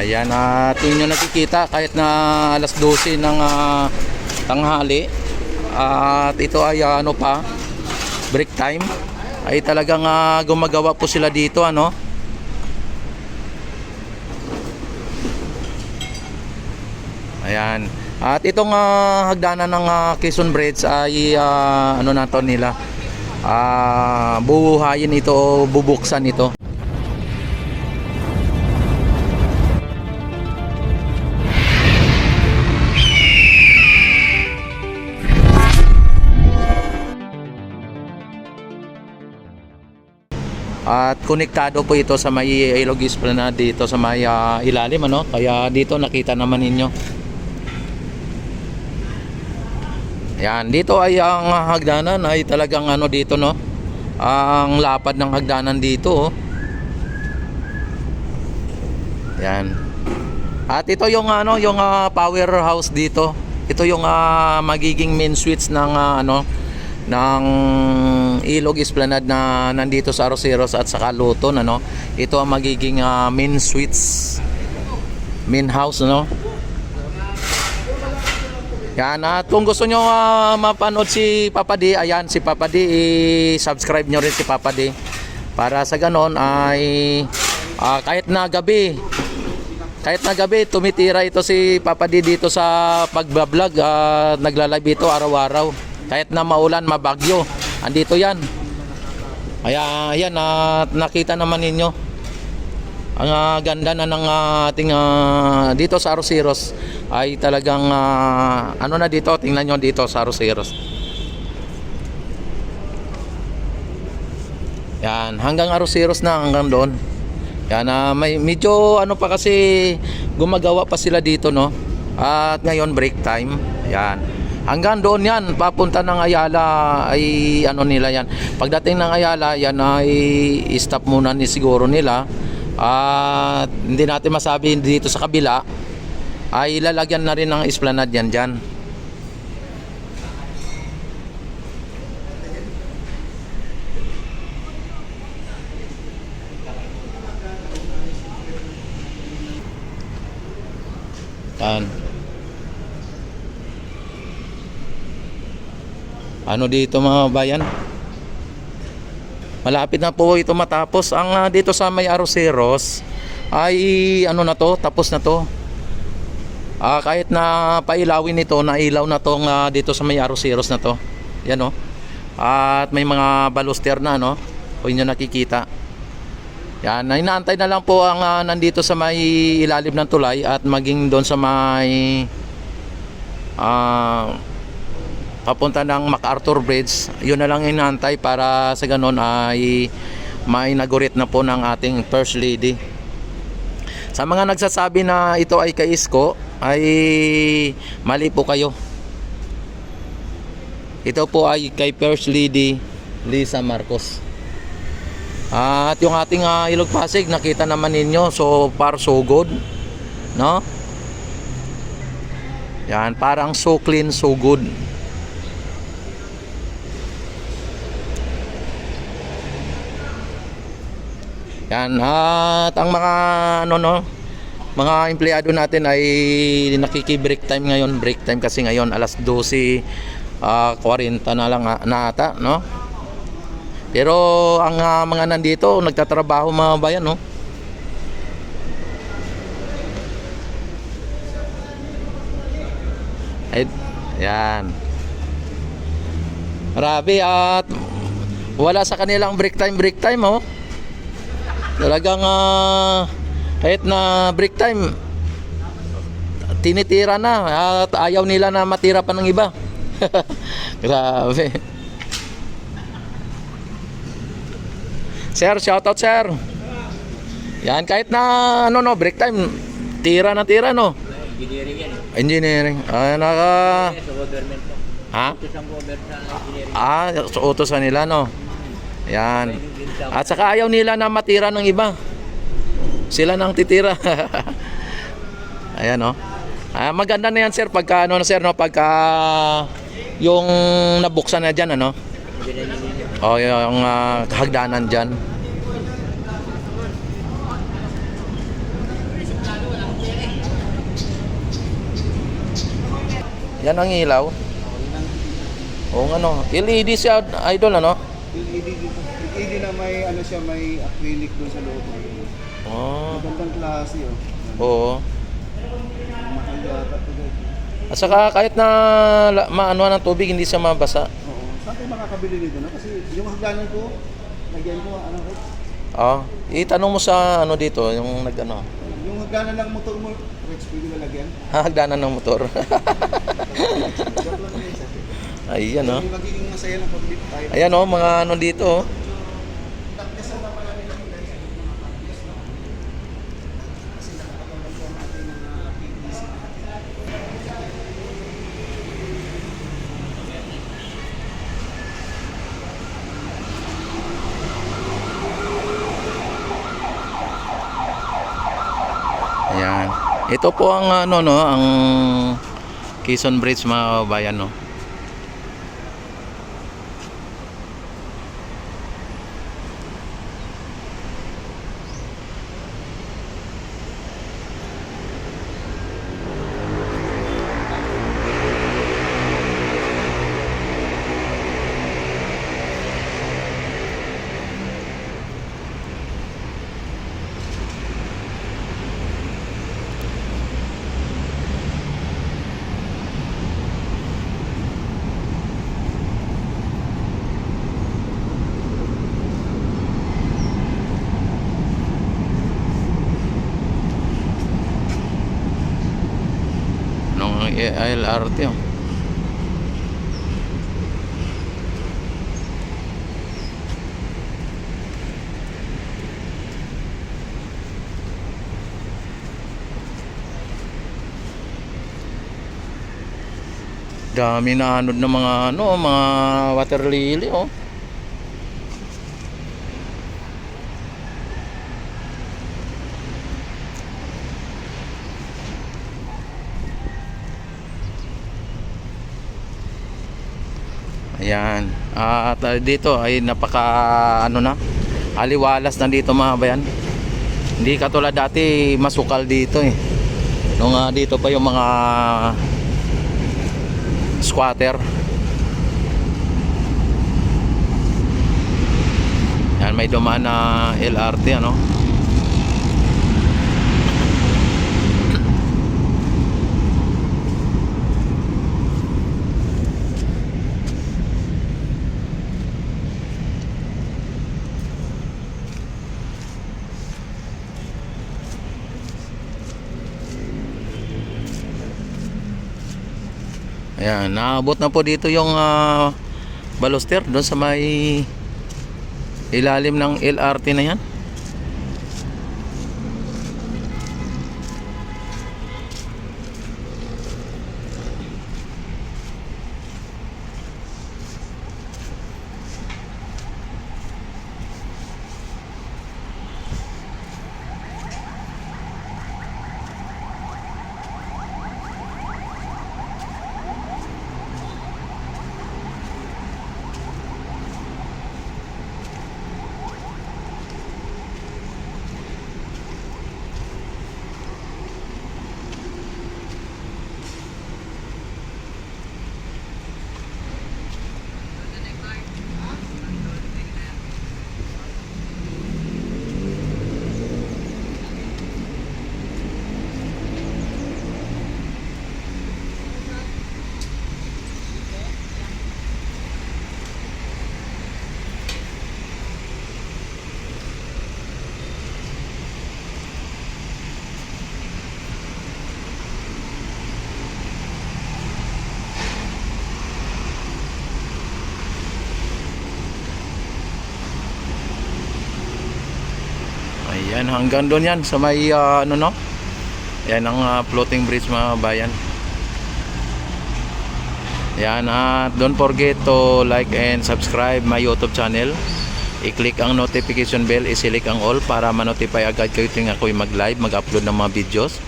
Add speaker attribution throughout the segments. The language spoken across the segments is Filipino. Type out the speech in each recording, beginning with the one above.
Speaker 1: Ayan, at yun yung nakikita kahit na alas 12 ng ah, tanghali. At ito ay ah, ano pa, break time. Ay talagang ah, gumagawa po sila dito ano. Ayan. At itong ah, hagdanan ng ah, Quezon Bridge ay ah, ano na to nila. Ah, bubuhayin ito bubuksan ito. At konektado po ito sa may Ilog Esplanade dito sa may ah, ilalim ano. Kaya dito nakita naman ninyo. Yan, dito ay ang hagdanan ay talagang ano dito no. Ang lapad ng hagdanan dito oh. Yan. At ito yung ano, yung ah, powerhouse dito. Ito yung ah, magiging main switch ng ah, ano ng Ilog Esplanade na nandito sa Aroseros at saka Luton ano. Ito ang magiging ah, main switch main house no. Yan at kung gusto nyo ah, mapanood si Papa D, ayan si Papa D, i-subscribe nyo rin si Papa D. Para sa ganon ay ah, kahit na gabi, kahit na gabi tumitira ito si Papa D dito sa pagbablog, uh, nagla-live ito araw-araw. Kahit na maulan, mabagyo, andito yan. Kaya ayan, at nakita naman ninyo. Ang ah, ganda na ng ah, ating ah, dito sa Aroseros ay talagang ah, ano na dito? Tingnan nyo dito sa Aroseros yan hanggang Aroseros na hanggang doon. Yan ah, may medyo ano pa kasi gumagawa pa sila dito no? At ngayon break time. Yan hanggang doon yan papunta ng Ayala ay ano nila yan pagdating ng Ayala yan ay stop muna ni siguro nila at hindi natin masabi dito sa kabila ay ilalagyan na rin ng esplanade yan dyan. Yan. Ano dito mga bayan? Malapit na po ito matapos. Ang ah, dito sa may Aroseros ay ano na to, tapos na to. Ah, kahit na pailawin ito, nailaw na tong ah, dito sa may Aroseros na to. Yan oh. At may mga baluster na no. O inyo nakikita. Yan, na inaantay na lang po ang ah, nandito sa may ilalim ng tulay at maging doon sa may ah papunta ng MacArthur Bridge. Yun na lang inaantay para sa ganon ay ma-inaugurate na po ng ating First Lady. Sa mga nagsasabi na ito ay kay Isko, ay mali po kayo. Ito po ay kay First Lady Lisa Marcos. At yung ating ah, Ilog Pasig, nakita naman ninyo, so far so good. No? Yan, parang so clean, so good. Yan, at ang mga ano no, mga empleyado natin ay nakiki-break time ngayon, break time kasi ngayon alas 12 ah, 40 na lang ah, na ata, no? Pero ang ah, mga nandito nagtatrabaho mga bayan, no? Ay, yan. Grabe at wala sa kanilang break time, break time, oh. Talagang ah, kahit na break time tinitira na at ayaw nila na matira pa ng iba. Grabe. Sir, shout out sir. Yan kahit na ano no, break time tira na tira no.
Speaker 2: Engineering yan.
Speaker 1: Engineering. Ah, naka. Ha? Ah, so utosan nila no. Ayan. At saka ayaw nila na matira ng iba. Sila nang titira. Ayan, no? Ah, maganda na yan, sir, pagka, ano, sir, no, pagka yung nabuksan na dyan, ano? O, yung ah, uh, hagdanan dyan. Yan ang ilaw. O, ano, LED siya, idol, ano?
Speaker 3: LED dito. LED na may ano siya, may acrylic doon sa loob.
Speaker 1: Oh.
Speaker 3: Magandang klase oh.
Speaker 1: Oo.
Speaker 3: Mahal yata ito guys.
Speaker 1: At saka kahit na la- maano ng tubig, hindi siya mabasa.
Speaker 3: Oo. Saan tayo makakabili nito? No? Kasi yung hagdanan ko, lagyan ko, ano ko,
Speaker 1: Ah, itanong mo sa ano dito, yung nag-ano,
Speaker 3: yung hagdanan ng motor mo, Rex, pwede ba lagyan?
Speaker 1: hahagdanan ng motor.
Speaker 3: Joke lang guys.
Speaker 1: Ayan oh.
Speaker 3: Magiging masaya ng pag tayo.
Speaker 1: Ayan oh, mga ano dito oh. Ayan. Ito po ang ano no, ang Quezon Bridge mga kabayan no. Nung LRT oh. Dami na anod ng mga ano, mga water lily oh. Ayan. At uh, dito ay napaka ano na aliwalas na dito mga bayan. Hindi katulad dati masukal dito eh. Nung ah, dito pa yung mga squatter. Yan may dumaan na LRT ano. Ayan, naabot na po dito yung ah, baluster doon sa may ilalim ng LRT na yan. Ayan, hanggang doon yan sa may ah, ano no? Yan ang ah, floating bridge mga bayan. Yan at don't forget to like and subscribe my YouTube channel. I-click ang notification bell, i-select ang all para ma-notify agad kayo tuwing ako'y mag-live, mag-upload ng mga videos.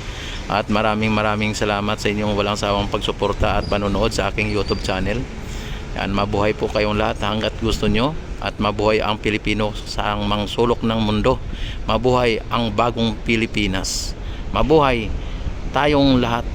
Speaker 1: At maraming maraming salamat sa inyong walang sawang pagsuporta at panonood sa aking YouTube channel. Yan, mabuhay po kayong lahat hanggat gusto nyo at mabuhay ang Pilipino sa mga sulok ng mundo. Mabuhay ang bagong Pilipinas. Mabuhay tayong lahat